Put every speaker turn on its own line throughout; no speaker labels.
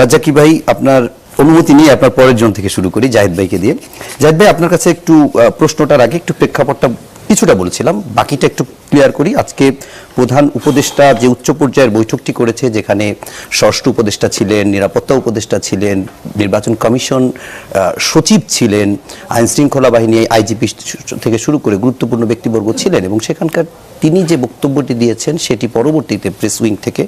রাজাকি ভাই, আপনার অনুমতি নিয়ে আপনার পরের জন থেকে শুরু করি, জাহিদ ভাইকে দিয়ে। জাহিদ ভাই, আপনার কাছে একটু প্রশ্নটার আগে একটু প্রেক্ষাপটটা কিছুটা বলেছিলাম, বাকিটা একটু ক্লিয়ার করি, আজকে প্রধান উপদেষ্টা যে উচ্চ পর্যায়ের বৈঠকটি করেছে, যেখানে ষষ্ঠ উপদেষ্টা ছিলেন, নিরাপত্তা উপদেষ্টা ছিলেন, নির্বাচন কমিশন সচিব ছিলেন, আইন শৃঙ্খলা বাহিনী, আইজিপি থেকে শুরু করে গুরুত্বপূর্ণ ব্যক্তিবর্গ ছিলেন এবং সেখানকার তিনি যে বক্তব্যটি দিয়েছেন, সেটি পরবর্তীতে প্রেস উইং থেকে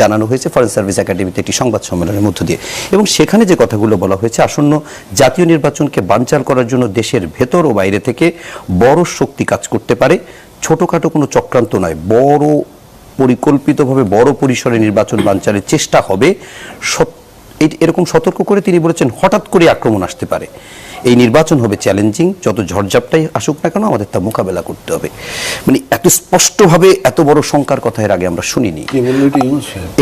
জানানো হয়েছে ফরেন সার্ভিস একাডেমিতে একটি সংবাদ সম্মেলনের মধ্য দিয়ে। এবং সেখানে যে কথাগুলো বলা হয়েছে, আসন্ন জাতীয় নির্বাচনকে বানচাল করার জন্য দেশের ভেতর ও বাইরে থেকে বড় শক্তি কাজ করতে পারে। ছোটখাটো কোনো চক্রান্ত নয় বড় পরিকল্পিতভাবে বড় পরিসরে নির্বাচন বানচালের চেষ্টা হবে। সত- এই- এরকম সতর্ক করে তিনি বলেছেন হঠাৎ করে আক্রমণ আসতে পারে। এই নির্বাচন হবে চ্যালেঞ্জিং যত ঝড়ঝাপটাই আসুক না কেন আমাদের তা মোকাবেলা করতে হবে। মানে এত স্পষ্টভাবে এত বড় শঙ্কার কথা এর আগে আমরা শুনিনি।
কি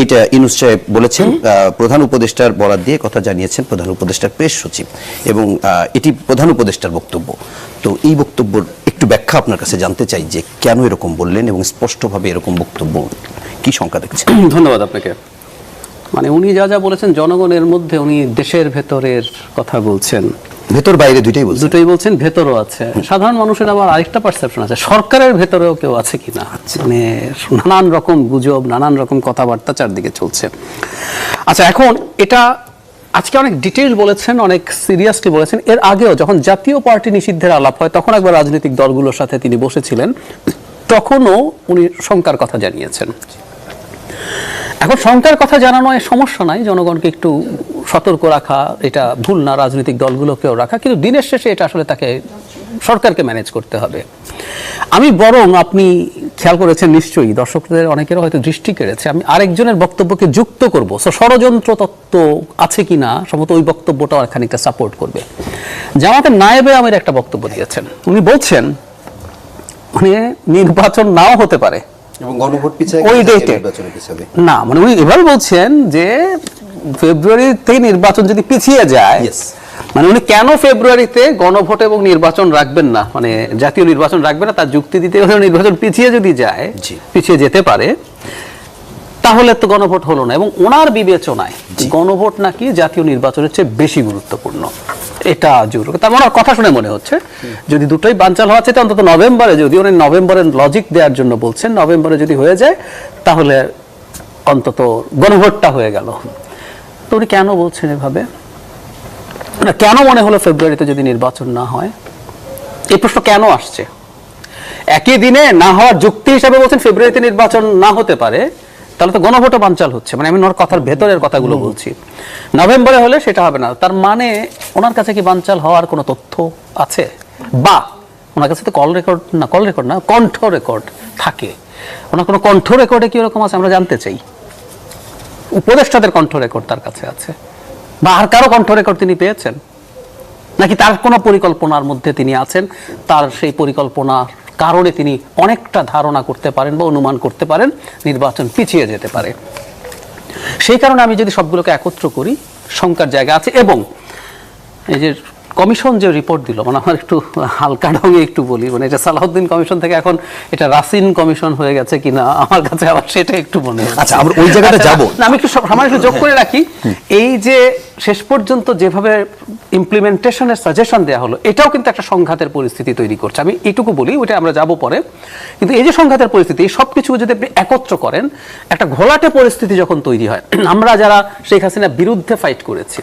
এটা
ইনুস সাহেব? বলেছেন আহ, প্রধান উপদেষ্টার বরাদ দিয়ে কথা জানিয়েছেন প্রধান উপদেষ্টার প্রেস সচিব এবং এটি প্রধান উপদেষ্টার বক্তব্য। তো এই বক্তব্যর একটু ব্যাখ্যা আপনার কাছে জানতে চাই যে কেন এরকম বললেন এবং স্পষ্টভাবে এরকম বক্তব্য কি শঙ্কা দেখছেন?
ধন্যবাদ আপনাকে। মানে উনি যা যা বলেছেন জনগণের মধ্যে উনি দেশের ভেতরের কথা বলছেন।
ভেতর বাইরে দুইটাই বলছেন?
দুটোই বলছেন ভেতরও আছে। সাধারণ মানুষের আবার আরেকটা পারসেপশন আছে সরকারের ভেতরেও কেউ আছে কিনা? মানে নানান রকম গুজব নানান রকম কথাবার্তা চারদিকে চলছে। আচ্ছা এখন এটা আজকে অনেক ডিটেইল বলেছেন অনেক সিরিয়াসলি বলেছেন। এর আগেও যখন জাতীয় পার্টি নিষিদ্ধের আলাপ হয় তখন একবার রাজনৈতিক দলগুলোর সাথে তিনি বসেছিলেন। তখনও উনি শঙ্কার কথা জানিয়েছেন। এখন শঙ্কার কথা জানানো সমস্যা নাই, জনগণকে একটু সতর্ক রাখা, এটা ভুল না, রাজনৈতিক দলগুলোকেও রাখা, কিন্তু দিনের শেষে এটা আসলে তাকে সরকারকে ম্যানেজ করতে হবে। আমি বরং আপনি খেয়াল করেছেন নিশ্চয়ই, দর্শকদের অনেকেরও হয়তো দৃষ্টি কেড়েছে, আমি আরেকজনের বক্তব্যকে যুক্ত করব। সো ষড়যন্ত্র তত্ত্ব আছে কিনা, সম্ভবত ওই বক্তব্যটা আর খানিকটা সাপোর্ট করবে। জামাতের নায়েবে আমের একটা বক্তব্য দিয়েছেন। উনি বলছেন মানে নির্বাচন নাও হতে পারে।
এবং গণভোট পিছায়
ওই না মানে উনি এভাবে বলছেন যে ফেব্রুয়ারিতে নির্বাচন যদি পিছিয়ে যায় মানে উনি কেন ফেব্রুয়ারিতে গণভোট এবং নির্বাচন রাখবেন না? মানে জাতীয় নির্বাচন রাখবেন না তার যুক্তি দিতে হলে নির্বাচন পিছিয়ে যদি যায় পিছিয়ে যেতে পারে। তাহলে তো গণভোট হলো না। এবং ওনার বিবেচনায় গণভোট নাকি জাতীয় নির্বাচনের চেয়ে বেশি গুরুত্বপূর্ণ। এটা জরুরি। তার ওনার কথা শুনে মনে হচ্ছে। যদি দুটোই বানচাল হওয়া চাইতে অন্তত নভেম্বরে যদি উনি নভেম্বরের লজিক দেওয়ার জন্য বলছেন নভেম্বরে যদি হয়ে যায় তাহলে অন্তত গণভোটটা হয়ে গেল। তো উনি কেন বলছেন এভাবে? কেন মনে হলো ফেব্রুয়ারিতে যদি নির্বাচন না হয়? এই প্রশ্ন কেন আসছে? একই দিনে না হওয়ার যুক্তি হিসাবে বলছেন ফেব্রুয়ারিতে নির্বাচন না হতে পারে। তাহলে তো গণভোটও বানচাল হচ্ছে। মানে আমি ওনার কথার ভেতরের কথাগুলো বলছি। নভেম্বরে হলে সেটা হবে না। তার মানে ওনার কাছে কি বানচাল হওয়ার কোনো তথ্য আছে? বা ওনার কাছে তো কল রেকর্ড না কল রেকর্ড না কণ্ঠ রেকর্ড থাকে। ওনার কোনো কণ্ঠ রেকর্ডে কি রকম আছে আমরা জানতে চাই? উপদেষ্টাদের কণ্ঠ রেকর্ড তার কাছে আছে। বা আর কারও কণ্ঠ রেকর্ড তিনি পেয়েছেন? নাকি তার কোনো পরিকল্পনার মধ্যে তিনি আছেন? তার সেই পরিকল্পনার কারণে তিনি অনেকটা ধারণা করতে পারেন বা অনুমান করতে পারেন, নির্বাচন পিছিয়ে যেতে পারে। সেই কারণে আমি যদি সবগুলোকে একত্র করি শঙ্কার জায়গা আছে এবং এই যে কমিশন যে রিপোর্ট দিল মানে আমার একটু হালকা ঢঙে একটু বলি মানে এটা সালাউদ্দিন কমিশন থেকে এখন এটা রাসিন কমিশন হয়ে গেছে কিনা আমার কাছে আবার সেটা একটু মনে।
আচ্ছা, আমরা ওই জায়গাটা যাব।
না, আমি একটু আমার একটু যোগ করে রাখি। এই যে শেষ পর্যন্ত যেভাবে ইমপ্লিমেন্টেশনের সাজেশন দেওয়া হলো এটাও কিন্তু একটা সংঘাতের পরিস্থিতি তৈরি করছে। আমি এইটুকু বলি ওইটা আমরা যাব পরে। কিন্তু এই যে সংঘাতের পরিস্থিতি এই সব কিছু যদি আপনি একত্র করেন একটা ঘোলাটে পরিস্থিতি যখন তৈরি হয় আমরা যারা শেখ হাসিনার বিরুদ্ধে ফাইট করেছি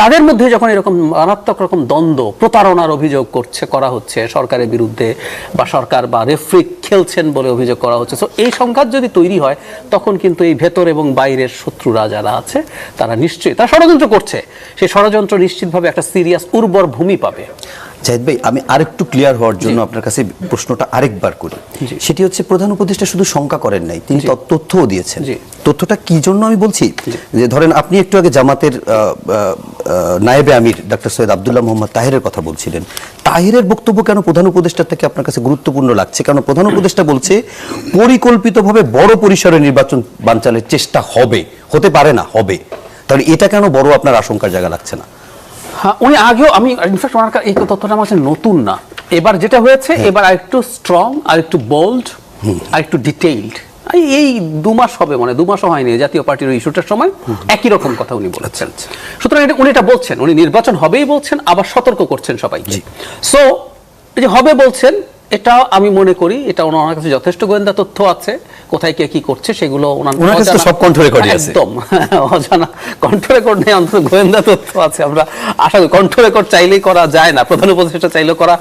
তাদের মধ্যে যখন এরকম মারাত্মক রকম দ্বন্দ্ব, প্রতারণার অভিযোগ করছে, করা হচ্ছে, সরকারের বিরুদ্ধে বা সরকার বা রেফ্রি খেলছেন বলে অভিযোগ করা হচ্ছে। তো এই সংঘাত যদি তৈরি হয়, তখন কিন্তু এই ভেতর এবং বাইরের শত্রুরা যারা আছে, তারা নিশ্চয়ই, তারা ষড়যন্ত্র করছে। সেই ষড়যন্ত্র নিশ্চিতভাবে একটা সিরিয়াস উর্বর ভূমি পাবে।
জাহিদ ভাই আমি আরেকটু ক্লিয়ার হওয়ার জন্য আপনার কাছে প্রশ্নটা আরেকবার করি। সেটি হচ্ছে প্রধান উপদেষ্টা শুধু শঙ্কা করেন নাই তিনি তথ্যও দিয়েছেন। তথ্যটা কি জন্য আমি বলছি? যে ধরেন আপনি একটু আগে জামাতের নায়েবে আমির ডাক্তার সৈয়দ আবদুল্লাহ মোহাম্মদ তাহেরের কথা বলছিলেন। তাহিরের বক্তব্য কেন প্রধান উপদেষ্টার থেকে আপনার কাছে গুরুত্বপূর্ণ লাগছে? কারণ প্রধান উপদেষ্টা বলছে পরিকল্পিতভাবে বড় পরিসরে নির্বাচন বানচালের চেষ্টা হবে হতে পারে না হবে। তাহলে এটা কেন বড় আপনার আশঙ্কার জায়গা লাগছে না?
হ্যাঁ উনি আগেও আমি ইনফ্যাক্ট ওনার এই তথ্যটা আমার কাছে নতুন না। এবার যেটা হয়েছে এবার আরেকটু স্ট্রং আরেকটু বোল্ড আরেকটু ডিটেইলড এই- দু মাস হবে মানে দু মাসও হয়নি জাতীয় পার্টির ইস্যুটার সময় একই রকম কথা উনি বলেছেন। সুতরাং এটা উনি এটা বলছেন উনি নির্বাচন হবেই বলছেন আবার সতর্ক করছেন সবাইকে। সো যে হবে বলছেন এটা আমি মনে করি এটা ওনার কাছে যথেষ্ট গোয়েন্দা তথ্য আছে। কোথায় কে কি করছে সেগুলো ওনার
কাছে সব কণ্ঠ রেকর্ডই আছে।
একদম। অজানা কণ্ঠ রেকর্ড নেই অন্তত গোয়েন্দা তথ্য আছে। আমরা আশা করি কণ্ঠ রেকর্ড চাইলেই করা যায় না প্রধান উপদেষ্টা চাইলেও করা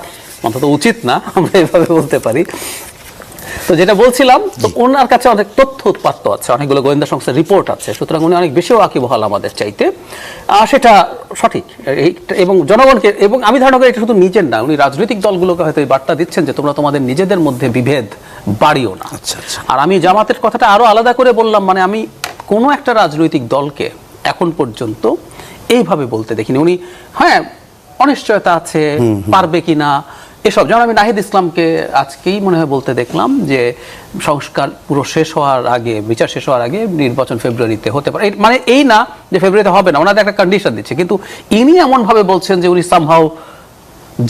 অন্তত উচিত না আমরা এভাবে বলতে পারি। তো যেটা বলছিলাম তো ওনার কাছে অনেক তথ্য উৎপাত্ত আছে অনেকগুলো গোয়েন্দা সংস্থার রিপোর্ট আছে সুতরাং উনি অনেক বেশি ওয়াকিবহাল আমাদের চাইতে। সেটা সঠিক। এবং জনগণকে এবং আমি ধারণা করি এটা শুধু নিজের না উনি রাজনৈতিক দলগুলোকে হয়তো এই বার্তা দিচ্ছেন যে তোমরা তোমাদের নিজেদের মধ্যে বিভেদ বাড়িও না।
আচ্ছা, আচ্ছা।
আর আমি জামাতের কথাটা আরও আলাদা করে বললাম মানে আমি কোনো একটা রাজনৈতিক দলকে এখন পর্যন্ত এইভাবে বলতে দেখিনি। উনি হ্যাঁ অনিশ্চয়তা আছে পারবে কিনা এসব। যেমন আমি নাহিদ ইসলামকে আজকেই মনে হয় বলতে দেখলাম যে সংস্কার পুরো শেষ হওয়ার আগে, বিচার শেষ হওয়ার আগে নির্বাচন ফেব্রুয়ারিতে হতে পারে। মানে এই না যে ফেব্রুয়ারিতে হবে না, ওনাদের একটা কন্ডিশন দিচ্ছে। কিন্তু ইনি এমনভাবে বলছেন যে উনি সামহাও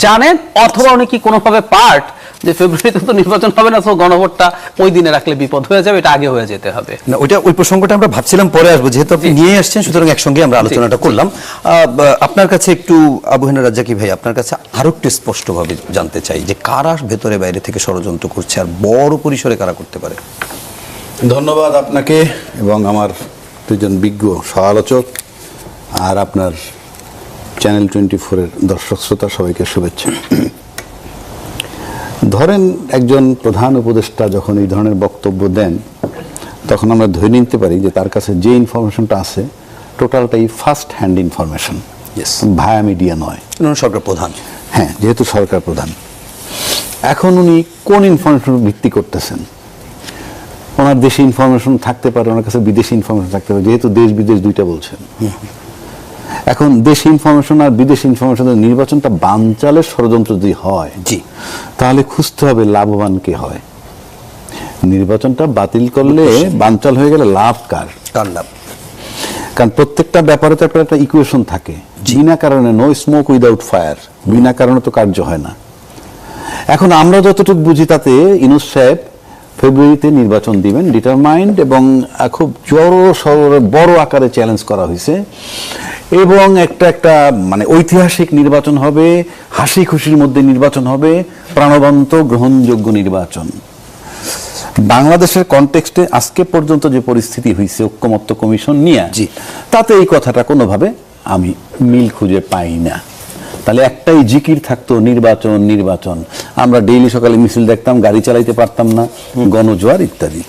জানেন অথবা উনি কি কোনোভাবে পার্ট যে ফেব্রুয়ারিতে তো নির্বাচন হবে না তো গণভোটটা ওই দিনে রাখলে বিপদ হয়ে যাবে এটা আগে হয়ে যেতে হবে।
না ওইটা ওই প্রসঙ্গটা আমরা ভাবছিলাম পরে আসব। যেহেতু আপনি নিয়ে আসছেন সুতরাং একসঙ্গে আমরা আলোচনাটা করলাম। আপনার কাছে একটু আবহেনা রাজ্জাকি ভাই আপনার কাছে আরও একটু স্পষ্টভাবে জানতে চাই যে কারা ভেতরে বাইরে থেকে ষড়যন্ত্র করছে আর বড় পরিসরে কারা করতে পারে?
ধন্যবাদ আপনাকে এবং আমার দুজন বিজ্ঞ সহ-আলোচক আর আপনার চ্যানেল টোয়েন্টি ফোরের দর্শক শ্রোতা সবাইকে শুভেচ্ছা। ধরেন একজন প্রধান উপদেষ্টা যখন এই ধরনের বক্তব্য দেন তখন আমরা ধরে নিতে পারি যে তার কাছে যে ইনফরমেশনটা আছে টোটালটাই first hand information. Via media নয়।
সরকার প্রধান।
হ্যাঁ যেহেতু সরকার প্রধান। এখন উনি কোন ইনফরমেশন ভিত্তি করতেছেন? ওনার দেশে ইনফরমেশন থাকতে পারে ওনার কাছে বিদেশি ইনফরমেশন থাকতে পারে যেহেতু দেশ বিদেশ দুইটা বলছেন। এখন দেশি ইনফরমেশন আর বিদেশি ইনফরমেশন নির্বাচনটা বানচালের ষড়যন্ত্র যদি হয়
জি।
তাহলে খুঁজতে হবে লাভবান কে হয়। নির্বাচনটা বাতিল করলে বানচাল হয়ে গেলে লাভ কার?
কার লাভ?
কারণ প্রত্যেকটা ব্যাপারে তো একটা একটা ইকুয়েশন থাকে। বিনা কারণে নো স্মোক উইদাউট ফায়ার বিনা কারণে তো কার্য হয় না। এখন আমরা যতটুকু বুঝি তাতে ইনুস সাহেব ফেব্রুয়ারিতে নির্বাচন দিবেন ডিটারমাইন্ড এবং খুব জড়ো সড়ো বড় আকারে চ্যালেঞ্জ করা হয়েছে। এবং একটা একটা মানে ঐতিহাসিক নির্বাচন হবে হাসি খুশির মধ্যে নির্বাচন হবে প্রাণবন্ত গ্রহণযোগ্য নির্বাচন। বাংলাদেশের কনটেক্সটে আজকে পর্যন্ত যে পরিস্থিতি হয়েছে ঐক্যমত্য কমিশন নিয়ে
জি।
তাতে এই কথাটা কোনোভাবে আমি মিল খুঁজে পাই না। তাহলে একটাই জিকির থাকতো নির্বাচন নির্বাচন। আমরা ডেইলি সকালে মিছিল দেখতাম গাড়ি চালাইতে পারতাম না গণজোয়ার ইত্যাদি।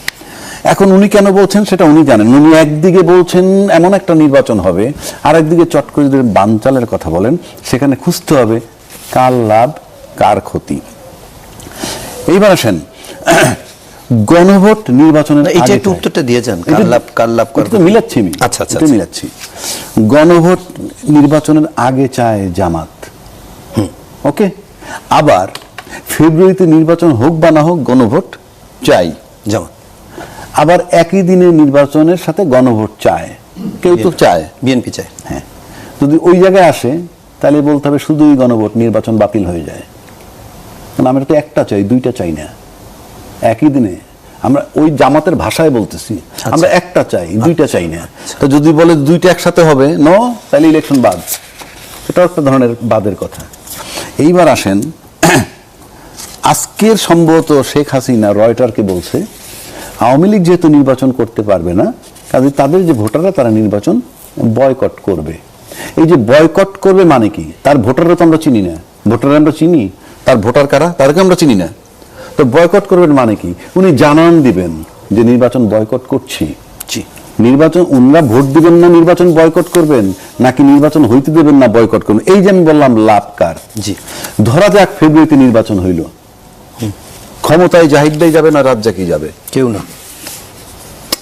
এখন উনি কেন বলছেন সেটা উনি জানেন। উনি একদিকে বলছেন এমন একটা নির্বাচন হবে আর একদিকে চট করে যদি বানচালের কথা বলেন সেখানে খুঁজতে হবে কার লাভ কার ক্ষতি। এইবার আসেন গণভোট নির্বাচনের
এটা একটু উত্তরটা দিয়ে যান কার লাভ কার লাভ
মিলাচ্ছি আমি।
আচ্ছা আচ্ছা আচ্ছা।
মিলাচ্ছি। গণভোট নির্বাচনের আগে চায় জামাত। ওকে? আবার ফেব্রুয়ারিতে নির্বাচন হোক বা না হোক গণভোট চাই।
যেমন
আবার একই দিনে নির্বাচনের সাথে গণভোট চায়। কেউ তো চায়।
বিএনপি চায়।
হ্যাঁ। যদি ওই জায়গায় আসে তাহলে বলতে হবে শুধুই গণভোট নির্বাচন বাতিল হয়ে যায়। কারণ আমরা তো একটা চাই দুইটা চাই না। একই দিনে আমরা ওই জামাতের ভাষায় বলতেছি আমরা একটা চাই দুইটা চাই না। তো যদি বলে দুইটা একসাথে হবে ন তাহলে ইলেকশন বাদ। এটাও একটা ধরনের বাদের কথা। এইবার আসেন। আজকের সম্ভবত শেখ হাসিনা রয়টারকে বলছে, আওয়ামী লীগ যেহেতু নির্বাচন করতে পারবে না কাজে তাদের যে ভোটাররা তারা নির্বাচন বয়কট করবে। এই যে বয়কট করবে মানে কি? তার ভোটাররা তো আমরা চিনি না। ভোটাররা আমরা চিনি। তার ভোটার কারা? তাদেরকে আমরা চিনি না। তো বয়কট করবেন মানে কি? উনি জানান দিবেন যে নির্বাচন বয়কট করছি।
জি।
নির্বাচন উনরা ভোট দিবেন না নির্বাচন বয়কট করবেন নাকি নির্বাচন হইতে দেবেন না বয়কট করবেন? এই যে আমি বললাম লাভ কার?
জি।
ধরা যাক ফেব্রুয়ারিতে নির্বাচন হইল। ক্ষমতায় জাহিদ ভাই যাবে না রাজ্জাকি যাবে?
কেউ না।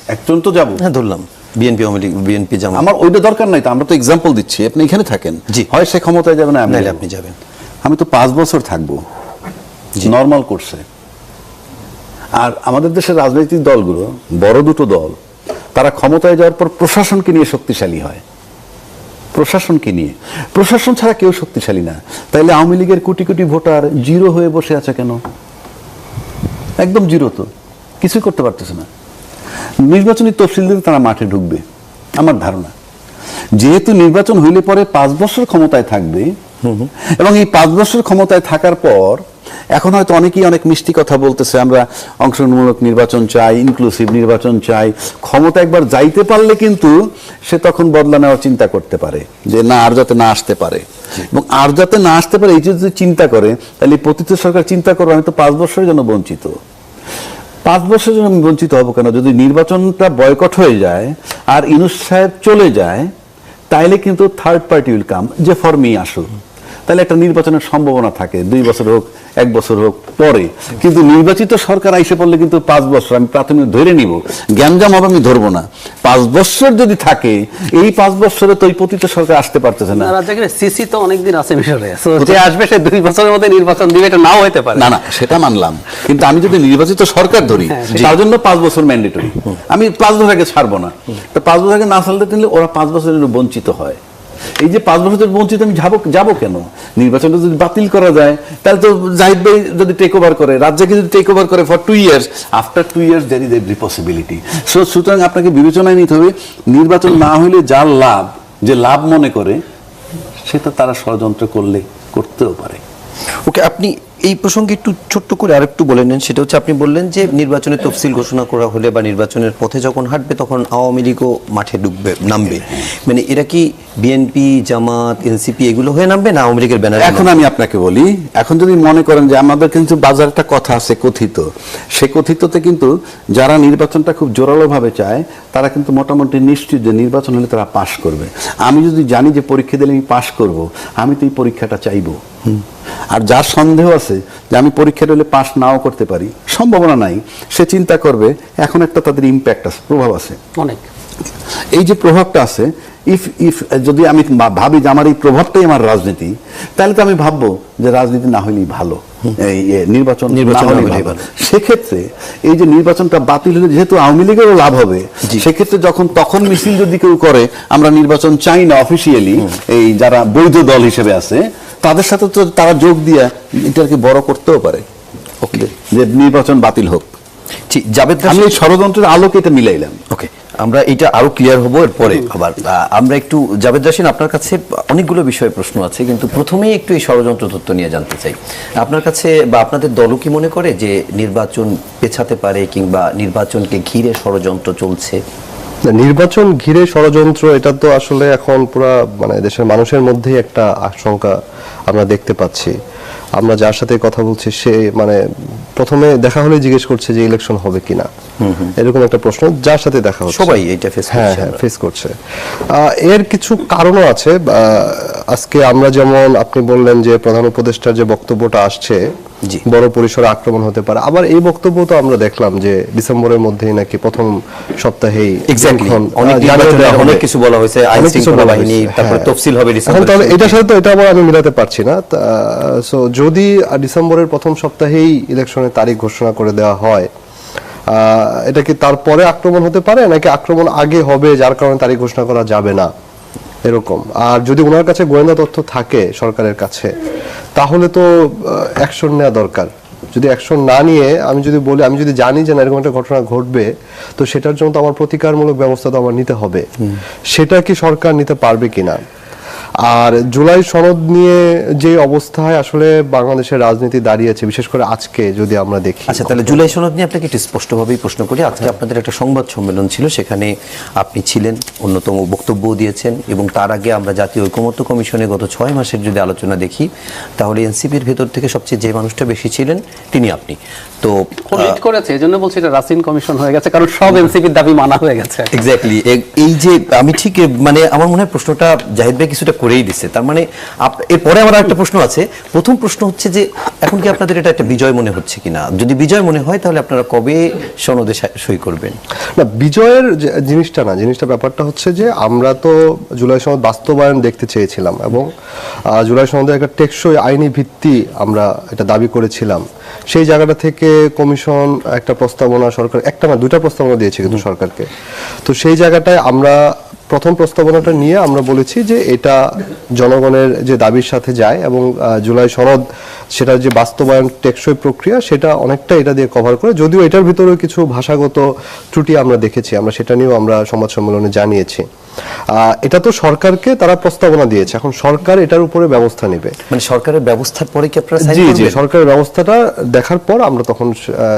একজন তো যাব।
হ্যাঁ ধরলাম। BNP Awami League BNP Jamaat.
আমার ওইটা দরকার নাই তো আমরা তো এক্সাম্পল দিচ্ছি আপনি এখানে থাকেন।
জি।
হয় সে ক্ষমতায় যাবে না
নাইলে আপনি যাবেন।
আমি তো পাঁচ বছর থাকব। নর্মাল করছে আর আমাদের দেশের রাজনৈতিক দলগুলো বড় দুটো দল তারা ক্ষমতায় যাওয়ার পর প্রশাসনকে নিয়ে শক্তিশালী হয়। প্রশাসনকে নিয়ে। প্রশাসন ছাড়া কেউ শক্তিশালী না। তাইলে আওয়ামী লীগের কোটি কোটি ভোটার জিরো হয়ে বসে আছে কেন? একদম জিরো তো। কিছুই করতে পারতেছে না। নির্বাচনী তফসিল দিলে তারা মাঠে ঢুকবে। আমার ধারণা। যেহেতু নির্বাচন হইলে পরে পাঁচ বছর ক্ষমতায় থাকবে এবং এই পাঁচ বছর ক্ষমতায় থাকার পর এখন হয়তো অনেকেই অনেক মিষ্টি কথা বলতেছে আমরা অংশগ্রহণমূলক নির্বাচন চাই ইনক্লুসিভ নির্বাচন চাই ক্ষমতা একবার যাইতে পারলে কিন্তু সে তখন বদলা নেওয়ার চিন্তা করতে পারে যে না আর যাতে না আসতে পারে। এবং আর যাতে না আসতে পারে এই যে যদি চিন্তা করে তাহলে প্রতিটি সরকার চিন্তা করবে আমি তো পাঁচ বছরের জন্য বঞ্চিত। পাঁচ বছরের জন্য আমি বঞ্চিত হব কেন? যদি নির্বাচনটা বয়কট হয়ে যায় আর ইনুস সাহেব চলে যায় তাইলে কিন্তু থার্ড পার্টি উইল কাম যে ফর্মেই আসুক। তাহলে একটা নির্বাচনের সম্ভাবনা থাকে। দুই বছর হোক এক বছর হোক পরে। কিন্তু নির্বাচিত সরকার আইসে পড়লে কিন্তু পাঁচ বছর আমি প্রাথমিক ধরে নিব জ্ঞানজাম হবে আমি ধরবো না। পাঁচ বছর যদি থাকে এই পাঁচ বছরে তো ওই পতিত সরকার আসতে পারতেছে না।
সিসি তো অনেকদিন আছে মিশরে যে আসবে সে দুই বছরের মধ্যে নির্বাচন দিবে এটা নাও হতে পারে।
না না সেটা মানলাম। কিন্তু আমি যদি নির্বাচিত সরকার ধরি
হ্যাঁ,
তার জন্য পাঁচ বছর ম্যান্ডেটরি আমি পাঁচ বছর আগে ছাড়বো না। তো পাঁচ বছর আগে না ছাড়লে ওরা পাঁচ বছরের জন্য বঞ্চিত হয়। এই যে পাঁচ বছর বঞ্চিত, আমি যাব যাব কেন? নির্বাচনটা যদি বাতিল করা যায়, তাহলে তো জাহিদ ভাই যদি টেক ওভার করে, রাজ্যকে যদি টেক ওভার করে for two years after two years there is every possibility so সুতরাং আপনাকে বিবেচনায় নিতে হবে, নির্বাচন না হলে যার লাভ, যে লাভ মনে করে সেটা তারা ষড়যন্ত্র করলে, করতেও পারে।
ওকে আপনি এই প্রসঙ্গে একটু ছোট্ট করে আরেকটু বলে নেন সেটা হচ্ছে আপনি বললেন যে নির্বাচনের তফসিল ঘোষণা করা হলে বা নির্বাচনের পথে যখন হাঁটবে তখন আওয়ামী লীগও মাঠে ডুববে নামবে। মানে এরা কি বিএনপি জামাত এনসিপি এগুলো হয়ে নামবে না আওয়ামী লীগের ব্যানার
এখন আমি আপনাকে বলি এখন যদি মনে করেন যে আমাদের কিন্তু বাজার একটা কথা আছে কথিত সে কথিততে কিন্তু যারা নির্বাচনটা খুব জোরালোভাবে চায় তারা কিন্তু মোটামুটি নিশ্চিত যে নির্বাচন হলে তারা পাশ করবে। আমি যদি জানি যে পরীক্ষা দিলে আমি পাশ করব, আমি তো এই পরীক্ষাটা চাইব। আর যার সন্দেহ আছে যে আমি পরীক্ষা দিলে পাশ নাও করতে পারি, সম্ভাবনা নাই। সে চিন্তা করবে, এখন একটা তাদের ইম্প্যাক্ট আছে, প্রভাব আছে।
অনেক।
এই যে প্রভাবটা আছে ইফ ইফ যদি আমি ভাবি যে আমার এই প্রভাবটাই আমার রাজনীতি তাহলে তো আমি ভাববো যে রাজনীতি না হলেই ভালো। নির্বাচন সেক্ষেত্রে এই যে নির্বাচনটা বাতিল হলে যেহেতু আওয়ামী লীগেরও লাভ হবে সেক্ষেত্রে যখন তখন মিছিল যদি কেউ করে আমরা নির্বাচন চাই না অফিসিয়ালি এই যারা বৈধ দল হিসেবে আছে তাদের সাথে তো তারা যোগ দিয়ে এটাকে বড় করতেও পারে।
ওকে
যে নির্বাচন বাতিল হোক।
জি, জাভেদ
আমি এই ষড়যন্ত্রের আলোকে এটা মিলাইলাম।
ওকে আমরা এটা আরও ক্লিয়ার হব এরপরে আবার আমরা একটু জাভেদ রাশিন আপনার কাছে অনেকগুলো বিষয়ে প্রশ্ন আছে কিন্তু প্রথমেই একটু এই ষড়যন্ত্র তত্ত্ব নিয়ে জানতে চাই। আপনার কাছে বা আপনাদের দলও কি মনে করে যে নির্বাচন পেছাতে পারে কিংবা নির্বাচনকে ঘিরে ষড়যন্ত্র চলছে?
নির্বাচন ঘিরে ষড়যন্ত্র এটা তো আসলে এখন পুরা মানে দেশের মানুষের মধ্যেই একটা আশঙ্কা আমরা দেখতে পাচ্ছি। আমরা যার সাথে কথা বলছি সে মানে প্রথমে দেখা হলে জিজ্ঞেস করছে যে ইলেকশন হবে কিনা। এরকম একটা প্রশ্ন যার সাথে দেখা হচ্ছে।
সবাই এটা ফেস
হ্যাঁ হ্যাঁ ফেস করছে। আহ, এর কিছু কারণও আছে। আজকে আমরা যেমন আপনি বললেন যে প্রধান উপদেষ্টার যে বক্তব্যটা আসছে। বড় পরিসরে আক্রমণ হতে পারে। আবার এই বক্তব্য তো আমরা দেখলাম যে ডিসেম্বরের মধ্যেই নাকি প্রথম সপ্তাহেই
অনেক। কিছু বলা হয়েছে বাহিনী তারপরে
হ্যাঁ।
তফসিল হবে
এটার সাথে তো এটা আবার আমি মিলাতে পারছি না। সো যদি ডিসেম্বরের প্রথম সপ্তাহেই ইলেকশনের তারিখ ঘোষণা করে দেওয়া হয় আহ, এটা কি তারপরে আক্রমণ হতে পারে নাকি আক্রমণ আগে হবে যার কারণে তারিখ ঘোষণা করা যাবে না? এরকম। আর যদি ওনার কাছে গোয়েন্দা তথ্য থাকে সরকারের কাছে তাহলে তো অ্যাকশন নেওয়া দরকার। যদি অ্যাকশন না নিয়ে আমি যদি বলি আমি যদি জানি যে না এরকম একটা ঘটনা ঘটবে তো সেটার জন্য তো আমার প্রতিকারমূলক ব্যবস্থা তো আমার নিতে হবে। সেটা কি সরকার নিতে পারবে কিনা? আর জুলাই সনদ নিয়ে যে অবস্থায় আসলে বাংলাদেশের রাজনীতি দাঁড়িয়েছে বিশেষ করে আজকে যদি আমরা দেখি।
আচ্ছা তাহলে জুলাই সনদ নিয়ে আপনাকে একটু স্পষ্টভাবেই প্রশ্ন করি। আজকে আপনাদের একটা সংবাদ সম্মেলন ছিল সেখানে আপনি ছিলেন অন্যতম বক্তব্য দিয়েছেন এবং তার আগে আমরা জাতীয় ঐকমত্য কমিশনে গত ছয় মাসের যদি আলোচনা দেখি তাহলে এনসিপির ভেতর থেকে সবচেয়ে যে মানুষটা বেশি ছিলেন তিনি আপনি। তো
লিড করেছে এই জন্য বলছি এটা রাসিন কমিশন হয়ে গেছে কারণ সব এনসিপির দাবি মানা হয়ে গেছে।
এক্স্যাক্টলি এই যে আমি ঠিক মানে আমার মনে হয় প্রশ্নটা জাহিদ ভাই কিছুটা করেই দিছে তার মানে এরপরে আমার একটা প্রশ্ন আছে। প্রথম প্রশ্ন হচ্ছে যে, এখন কি আপনাদের এটা একটা বিজয় মনে হচ্ছে কিনা? যদি বিজয় মনে হয়, তাহলে আপনারা কবে সনদে সই করবেন?
না, বিজয়ের জিনিসটা না, জিনিসটা, ব্যাপারটা হচ্ছে যে, আমরা তো জুলাই সনদ বাস্তবায়ন দেখতে চেয়েছিলাম এবং জুলাই সনদের একটা টেকসই আইনি ভিত্তি আমরা এটা দাবি করেছিলাম। সেই জায়গাটা থেকে কমিশন একটা প্রস্তাবনা সরকার একটা না, দুইটা প্রস্তাবনা দিয়েছে কিন্তু সরকারকে। তো সেই জায়গাটায় আমরা প্রথম প্রস্তাবনাটা নিয়ে আমরা বলেছি যে এটা জনগণের যে দাবির সাথে যায় এবং জুলাই সনদ সেটা যে বাস্তবায়ন টেকসই প্রক্রিয়া সেটা অনেকটা এটা দিয়ে কভার করে যদিও এটার ভিতরেও কিছু ভাষাগত ত্রুটি আমরা দেখেছি আমরা সেটা নিয়েও আমরা সমাজ সম্মেলনে জানিয়েছি। আহ, এটা তো সরকারকে তারা প্রস্তাবনা দিয়েছে এখন সরকার এটার উপরে ব্যবস্থা নেবে।
মানে সরকারের ব্যবস্থার পরে কি আপনারা
জি জি সরকারের ব্যবস্থাটা দেখার পর আমরা তখন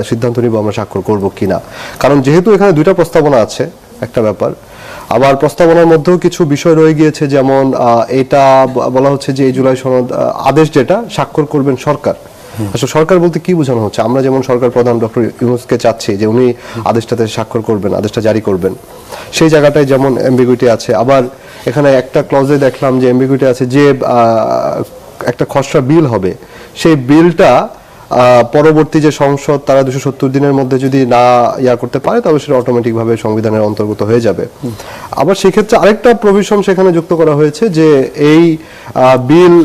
সিদ্ধান্ত নিব আমরা স্বাক্ষর করব কিনা। কারণ যেহেতু এখানে দুইটা প্রস্তাবনা আছে একটা ব্যাপার আবার প্রস্তাবনার মধ্যেও কিছু বিষয় রয়ে গিয়েছে যেমন এটা বলা হচ্ছে যে এই জুলাই সনদ আদেশ যেটা স্বাক্ষর করবেন সরকার। আসলে সরকার বলতে কি বোঝানো হচ্ছে? আমরা যেমন সরকার প্রধান ডক্টর ইউনুসকে চাচ্ছি যে উনি আদেশটাতে স্বাক্ষর করবেন আদেশটা জারি করবেন। সেই জায়গাটায় যেমন এমবিগুইটি আছে। আবার এখানে একটা ক্লজে দেখলাম যে এমবিগুইটি আছে যে একটা খসড়া বিল হবে। সেই বিলটা পরবর্তী যে সংসদ, তারা দুশো সত্তর দিনের মধ্যে যদি না ইয়া করতে পারে তবে সেটা অটোমেটিক ভাবে সংবিধানের অন্তর্গত হয়ে যাবে। আবার সেক্ষেত্রে আরেকটা প্রভিশন সেখানে যুক্ত করা হয়েছে যে এই বিল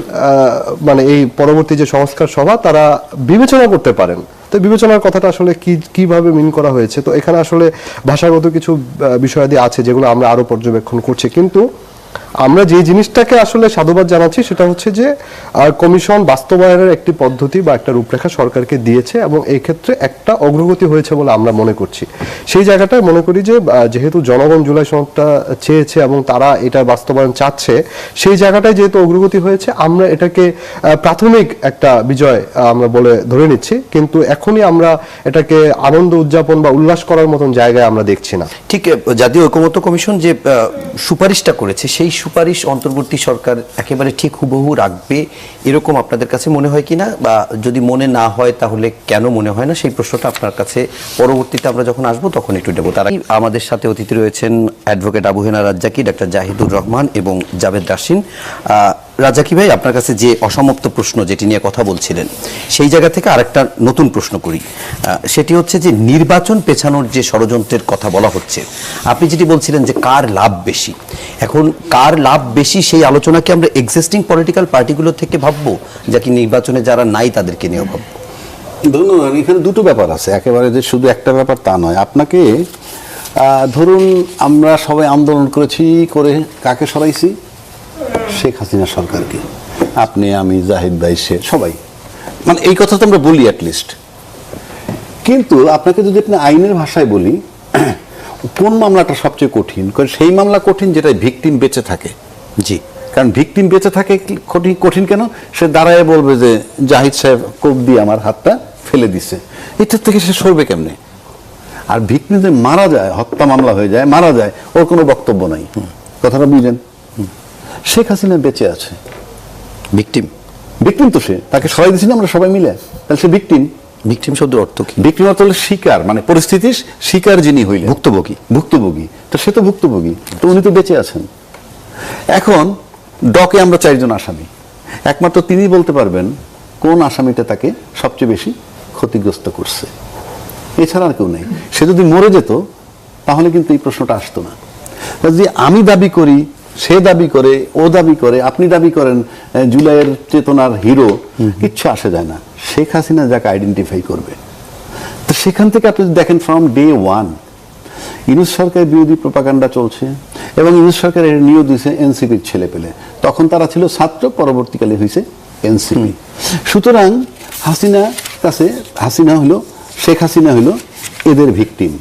মানে এই পরবর্তী যে সংস্কার সভা, তারা বিবেচনা করতে পারেন। তো বিবেচনার কথাটা আসলে কি, কীভাবে মিন করা হয়েছে? তো এখানে আসলে ভাষাগত কিছু বিষয়াদি আছে যেগুলো আমরা আরও পর্যবেক্ষণ করছি। কিন্তু আমরা যে জিনিসটাকে আসলে সাধুবাদ জানাচ্ছি সেটা হচ্ছে যে কমিশন বাস্তবায়নের একটি পদ্ধতি বা একটা রূপরেখা সরকারকে দিয়েছে এবং এই ক্ষেত্রে একটা অগ্রগতি হয়েছে বলে আমরা মনে করছি। সেই জায়গাটায় মনে করি যে যেহেতু জনগণ জুলাই সনদটা চেয়েছে এবং তারা এটা বাস্তবায়ন চাচ্ছে, সেই জায়গাটায় যেহেতু অগ্রগতি হয়েছে, আমরা এটাকে প্রাথমিক একটা বিজয় আমরা বলে ধরে নিচ্ছি। কিন্তু এখনই আমরা এটাকে আনন্দ উদযাপন বা উল্লাস করার মতন জায়গায় আমরা দেখছি না।
ঠিক জাতীয় ঐকমত্য কমিশন যে সুপারিশটা করেছে, সেই সুপারিশ অন্তর্বর্তী সরকার একেবারে ঠিক হুবহু রাখবে এরকম আপনাদের কাছে মনে হয় কি না বা যদি মনে না হয় তাহলে কেন মনে হয় না? সেই প্রশ্নটা আপনার কাছে পরবর্তীতে আমরা যখন আসব তখন একটু দেবো। তারা আমাদের সাথে অতিথি রয়েছেন অ্যাডভোকেট আবুহেনা রাজ্জাকি, ডাক্তার জাহিদুর রহমান এবং জাভেদ রাশিন। আহ, রাজ্জাকি ভাই আপনার কাছে যে অসমাপ্ত প্রশ্ন যেটি নিয়ে কথা বলছিলেন সেই জায়গা থেকে আরেকটা নতুন প্রশ্ন করি। সেটি হচ্ছে যে নির্বাচন পেছানোর যে ষড়যন্ত্রের কথা বলা হচ্ছে আপনি যেটি বলছিলেন যে কার লাভ বেশি এখন কার লাভ বেশি সেই আলোচনাকে আমরা এক্সিস্টিং পলিটিক্যাল পার্টিগুলো থেকে ভাববো যা কি নির্বাচনে যারা নাই তাদেরকে নিয়েও ভাববো?
ধন্যবাদ এখানে দুটো ব্যাপার আছে। একেবারে যে শুধু একটা ব্যাপার তা নয়। আপনাকে ধরুন আমরা সবাই আন্দোলন করেছি করে কাকে সরাইছি? শেখ হাসিনা সরকারকে। আপনি, আমি, জাহিদ ভাই, সে সবাই। মানে এই কথা তো আমরা বলি অ্যাটলিস্ট কিন্তু আপনাকে যদি আপনি আইনের ভাষায় বলি, কোন মামলাটা সবচেয়ে কঠিন? কারণ সেই মামলা কঠিন যেটা ভিকটিম বেঁচে থাকে।
জি।
কারণ ভিকটিম বেঁচে থাকে কঠিন কঠিন কেন? সে দাঁড়ায় বলবে যে, জাহিদ সাহেব, কোপ দিয়ে আমার হাতটা ফেলে দিছে। এটার থেকে সে সরবে কেমনে? আর ভিকটিম যে মারা যায়, হত্যা মামলা হয়ে যায়, মারা যায়, ওর কোনো বক্তব্য নাই। কথাটা বুঝলেন? শেখ হাসিনা বেঁচে আছে।
ভিকটিম
ভিকটিম তো সে। তাকে সবাই দিয়েছি আমরা সবাই মিলে। তাহলে সে ভিকটিম
ভিকটিম শব্দের অর্থ কি?
ভিকটিম অর্থ হলো শিকার মানে পরিস্থিতির শিকার যিনি হইলেন।
ভুক্তভোগী।
ভুক্তভোগী। তো সে তো ভুক্তভোগী। তো উনি তো বেঁচে আছেন। এখন ডকে আমরা চারজন আসামি। একমাত্র তিনি বলতে পারবেন কোন আসামিটা তাকে সবচেয়ে বেশি ক্ষতিগ্রস্ত করছে। এছাড়া আর কেউ নেই। সে যদি মরে যেত তাহলে কিন্তু এই প্রশ্নটা আসতো না। যদি আমি দাবি করি সে দাবি করে ও দাবি করে আপনি দাবি করেন জুলাইয়ের চেতনার হিরো কিচ্ছু আসে যায় না। শেখ হাসিনা যাকে আইডেন্টিফাই করবে। তো সেখান থেকে আপনি দেখেন ফ্রম ডে ওয়ান ইউনুস সরকারের বিরোধী প্রপাগান্ডা চলছে এবং ইউনুস সরকার এর নিয়োগ দিয়েছে এনসিপির ছেলে পেলে। তখন তারা ছিল ছাত্র পরবর্তীকালে হয়েছে এনসিপি। সুতরাং হাসিনা কাছে হাসিনা হলো শেখ হাসিনা হলো এদের ভিকটিম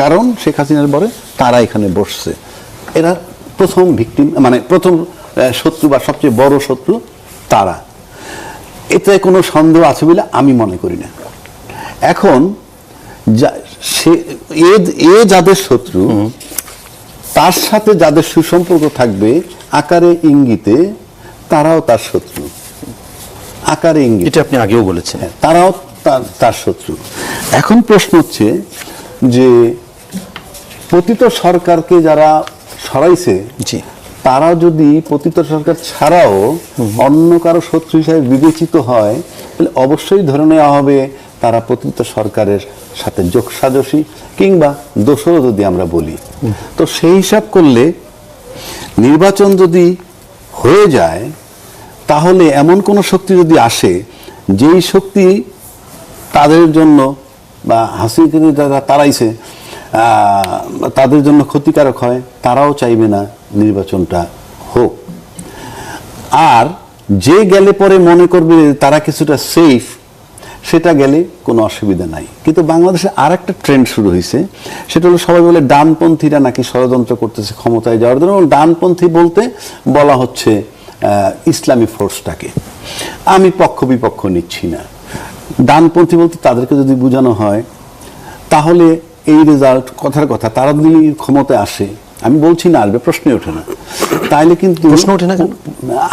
কারণ শেখ হাসিনার পরে তারা এখানে বসছে। এরা প্রথম ভিকটিম মানে প্রথম শত্রু বা সবচেয়ে বড় শত্রু তারা। এতে কোনো সন্দেহ আছে বলে আমি মনে করি না। এখন যা- সে- এ- যাদের শত্রু তার সাথে যাদের সুসম্পর্ক থাকবে আকারে ইঙ্গিতে তারাও তার শত্রু। আকারে ইঙ্গিত।
এটা আপনি আগেও বলেছেন।
হ্যাঁ, তারাও তার তার শত্রু। এখন প্রশ্ন হচ্ছে যে পতিত সরকারকে যারা সরাইছে
জি।
তারা যদি পতিত সরকার ছাড়াও অন্য কারও শত্রু হিসাবে বিবেচিত হয় তাহলে অবশ্যই ধরে নেওয়া হবে তারা পতিত সরকারের সাথে যোগসাজসী কিংবা দোষরও যদি আমরা বলি। তো সেই হিসাব করলে নির্বাচন যদি হয়ে যায় তাহলে এমন কোন শক্তি যদি আসে যেই শক্তি তাদের জন্য বা হাসিনাকে যারা তাড়াইছে আহ, তাদের জন্য ক্ষতিকারক হয়, তারাও চাইবে না নির্বাচনটা হোক। আর যে গেলে পরে মনে করবে তারা কিছুটা সেফ সেটা গেলে কোনো অসুবিধা নাই। কিন্তু বাংলাদেশে আর একটা ট্রেন্ড শুরু হয়েছে সেটা হলো সবাই বলে ডানপন্থীরা নাকি ষড়যন্ত্র করতেছে ক্ষমতায় যাওয়ার জন্য ডানপন্থী বলতে বলা হচ্ছে ইসলামী ফোর্সটাকে। আমি পক্ষ বিপক্ষ নিচ্ছি না। ডানপন্থী বলতে তাদেরকে যদি বোঝানো হয়, তাহলে এই রেজাল্ট কথার কথা তারা যদি ক্ষমতায় আসে। আমি বলছি না আসবে প্রশ্নই ওঠে না। তাইলে কিন্তু
প্রশ্ন ওঠে না কেন?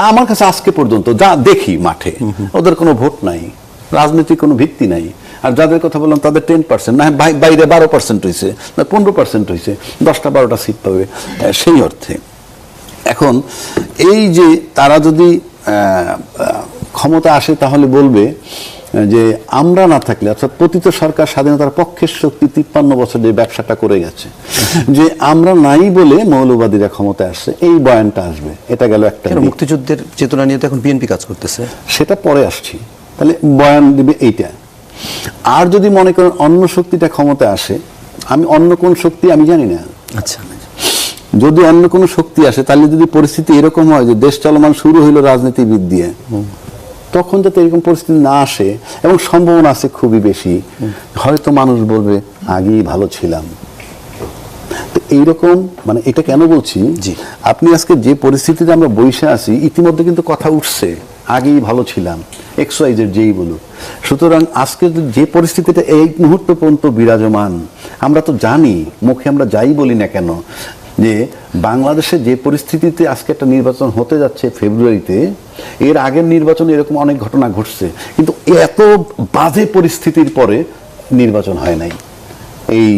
আমার কাছে আজকে পর্যন্ত যা দেখি মাঠে ওদের কোনো ভোট নাই রাজনীতির কোনো ভিত্তি নাই। আর যাদের কথা বললাম তাদের টেন পার্সেন্ট না বাইরে বারো পার্সেন্ট হয়েছে না পনেরো পার্সেন্ট হয়েছে দশটা বারোটা সিট পাবে সেই অর্থে। এখন এই যে তারা যদি ক্ষমতা আসে তাহলে বলবে যে আমরা না থাকলে অর্থাৎ পতিত সরকার স্বাধীনতার পক্ষের শক্তি তিপ্পান্ন বছর যে ব্যবসাটা করে গেছে যে আমরা নাই বলে মৌলবাদীরা ক্ষমতায় আসছে এই বয়ানটা আসবে। এটা গেল একটা
মুক্তিযুদ্ধের চেতনা নিয়ে তো এখন বিএনপি কাজ করতেছে।
সেটা পরে আসছি। তাহলে বয়ান দিবে এইটা। আর যদি মনে করেন অন্য শক্তিটা ক্ষমতায় আসে আমি অন্য কোন শক্তি আমি জানি না।
আচ্ছা।
যদি অন্য কোনো শক্তি আসে তাহলে যদি পরিস্থিতি এরকম হয় যে দেশ চলমান শুরু হইল রাজনীতিবিদ দিয়ে তখন যাতে এরকম পরিস্থিতি না আসে এবং সম্ভাবনা আছে খুবই বেশি হয়তো মানুষ বলবে আগেই ভালো ছিলাম। তো এইরকম মানে এটা কেন বলছি?
জি।
আপনি আজকে যে পরিস্থিতিতে আমরা বসে আছি ইতিমধ্যে কিন্তু কথা উঠছে আগেই ভালো ছিলাম। এক্স ওয়াইজের যেই বলুক। সুতরাং আজকে যে পরিস্থিতিটা এই মুহূর্ত পর্যন্ত বিরাজমান আমরা তো জানি মুখে আমরা যাই বলি না কেন যে বাংলাদেশে যে পরিস্থিতিতে আজকে একটা নির্বাচন হতে যাচ্ছে ফেব্রুয়ারিতে, এর আগের নির্বাচনে এরকম অনেক ঘটনা ঘটছে, কিন্তু এত বাজে পরিস্থিতির পরে নির্বাচন হয় নাই। এই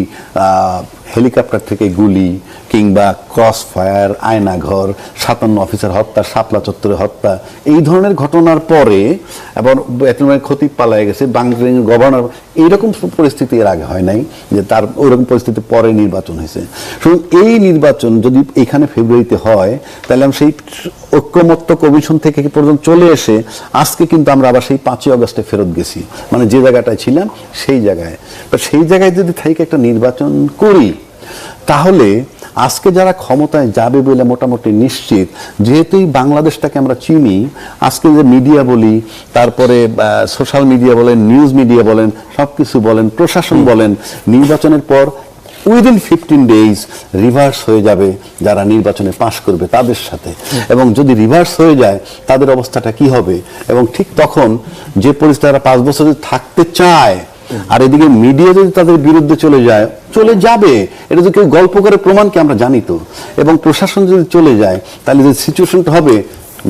হেলিকপ্টার থেকে গুলি কিংবা ক্রস ফায়ার আয়নাঘর, সাতান্ন অফিসার হত্যা, শাপলা চত্বরে হত্যা, এই ধরনের ঘটনার পরে এবং এতদিনের ক্ষতি পালায় গেছে, বাংলাদেশের গভর্নর, এইরকম পরিস্থিতি এর আগে হয় নাই, যে তার ওইরকম পরিস্থিতি পরে নির্বাচন হয়েছে। শুধু এই নির্বাচন যদি এখানে ফেব্রুয়ারিতে হয়, তাহলে আমি সেই ঐক্যমত্য কমিশন থেকে পর্যন্ত চলে এসে, আজকে কিন্তু আমরা আবার সেই পাঁচই অগস্টে ফেরত গেছি। মানে যে জায়গাটায় ছিলাম, সেই জায়গায়। তো সেই জায়গায় যদি থেকে একটা নির্বাচন করি তাহলে আজকে যারা ক্ষমতায় যাবে বলে মোটামুটি নিশ্চিত যেহেতু এই বাংলাদেশটাকে আমরা চিনি আজকে যে মিডিয়া বলি তারপরে সোশ্যাল মিডিয়া বলেন নিউজ মিডিয়া বলেন সবকিছু বলেন প্রশাসন বলেন নির্বাচনের পর উইদিন ফিফটিন ডেজ রিভার্স হয়ে যাবে যারা নির্বাচনে পাশ করবে তাদের সাথে। এবং যদি রিভার্স হয়ে যায় তাদের অবস্থাটা কি হবে? এবং ঠিক তখন যে পরিস্থিতি তারা পাঁচ বছর থাকতে চায় আর এদিকে মিডিয়া যদি তাদের বিরুদ্ধে চলে যায়, চলে যাবে। এটা তো কেউ গল্প করে, প্রমাণ কি আমরা জানি তো? এবং প্রশাসন যদি চলে যায়, তাহলে যে সিচুয়েশনটা হবে,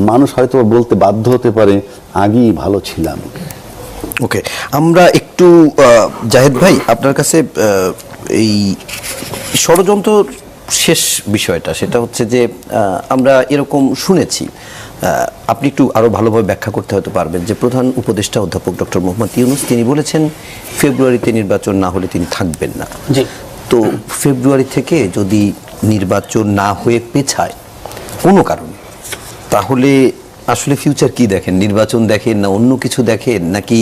মানুষ হয়তো বলতে বাধ্য হতে পারে, আগেই ভালো ছিলাম।
ওকে, আমরা একটু জাহেদ ভাই, আপনার কাছে এই ষড়যন্ত্র শেষ বিষয়টা, সেটা হচ্ছে যে আমরা এরকম শুনেছি। আপনি একটু আরও ভালোভাবে ব্যাখ্যা করতে হয়তো পারবেন যে প্রধান উপদেষ্টা অধ্যাপক ডক্টর মোহাম্মদ ইউনুস তিনি বলেছেন ফেব্রুয়ারিতে নির্বাচন না হলে তিনি থাকবেন না।
জি।
তো ফেব্রুয়ারি থেকে যদি নির্বাচন না হয়ে পেছায় কোনো কারণে তাহলে আসলে ফিউচার কি দেখেন? নির্বাচন দেখেন না অন্য কিছু দেখেন? নাকি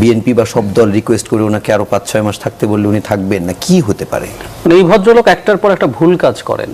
বিএনপি বা সব দল রিকোয়েস্ট করে ওনাকে আরও পাঁচ ছয় মাস থাকতে বললে উনি থাকবেন? না কি হতে পারে?
মানে এই ভদ্রলোক একটার পর একটা ভুল কাজ করেন।